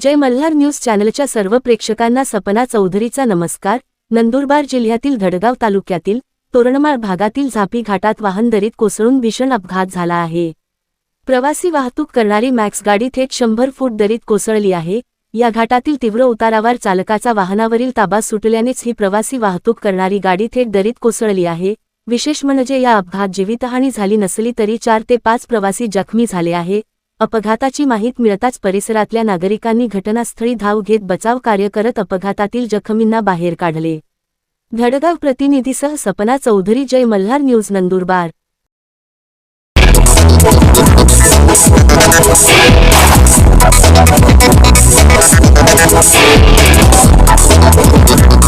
जय Malhar news चॅनलच्या सर्व प्रेक्षकांना सपना चौधरीचा नमस्कार. नंदुरबार जिल्ह्यातील धडगाव तालुक्यातील तोरणमाळ भागातील झापी घाटात वाहनदरीत कोसळून भीषण अपघात झाला आहे. प्रवासी वाहतूक करणारी मॅक्स गाडी थेट शंभर फूट दरीत कोसळली आहे. या घाटातील तीव्र उतारावर चालकाचा वाहनावरील ताबा सुटल्यानेच ही प्रवासी वाहतूक करणारी गाडी थेट दरीत कोसळली आहे. विशेष म्हणजे या अपघात जीवितहानी झाली नसली तरी चार ते पाच प्रवासी जखमी झाले आहे. अपघाताची माहीत मिळताच परिसरातल्या नागरिकांनी घटनास्थळी धाव घेत बचाव कार्य करत अपघातातील जखमींना बाहेर काढले. धडगाव प्रतिनिधीसह सपना चौधरी जय मल्हार न्यूज नंदुरबार.